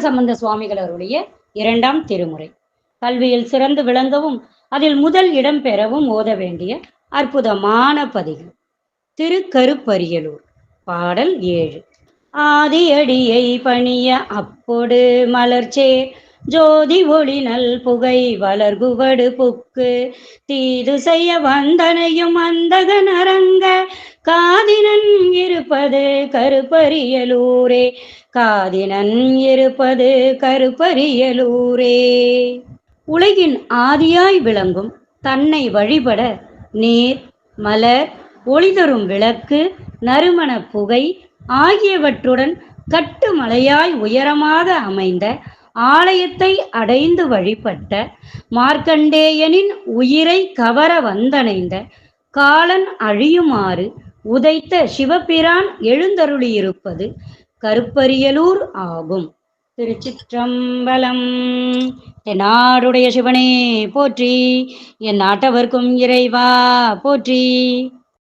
சம்பந்த சுவாமிகள் அவருடைய இரண்டாம் திருமுறை. கல்வியில் சிறந்து விளங்கவும் அதில் முதல் இடம் பெறவும் ஓத வேண்டிய அற்புதமான பதிகம் திருக்கருப்பரியலூர் பாடல் ஏழு. ஆதியடியை பணிய அப்பொடு மலர்ச்சே ஜோதி ஒளி நல் புகை வளர்குவடு புக்கு. தீது செய்ய வந்தனையும் அந்தகன் அரங்க காதினன் இருப்பது கருப்பரியலூரே காதினன் இருப்பது கருப்பரியலூரே. உலகின் ஆதியாய் விளங்கும் தன்னை வழிபட நீர் மலர் ஒளிதரும் விளக்கு நறுமண புகை ஆகியவற்றுடன் கட்டுமலையாய் உயரமாக அமைந்த ஆலயத்தை அடைந்து வழிபட்ட மார்க்கண்டேயனின் உயிரை கவர வந்தணைந்த காலன் அழியுமாறு உதைத்த சிவபிரான் எழுந்தருளியிருப்பது கருப்பரியலூர் ஆகும். திருச்சிற்றம்பலம். என் நாடுடைய சிவனே போற்றி. என் நாட்டவர்க்கும் இறைவா போற்றி.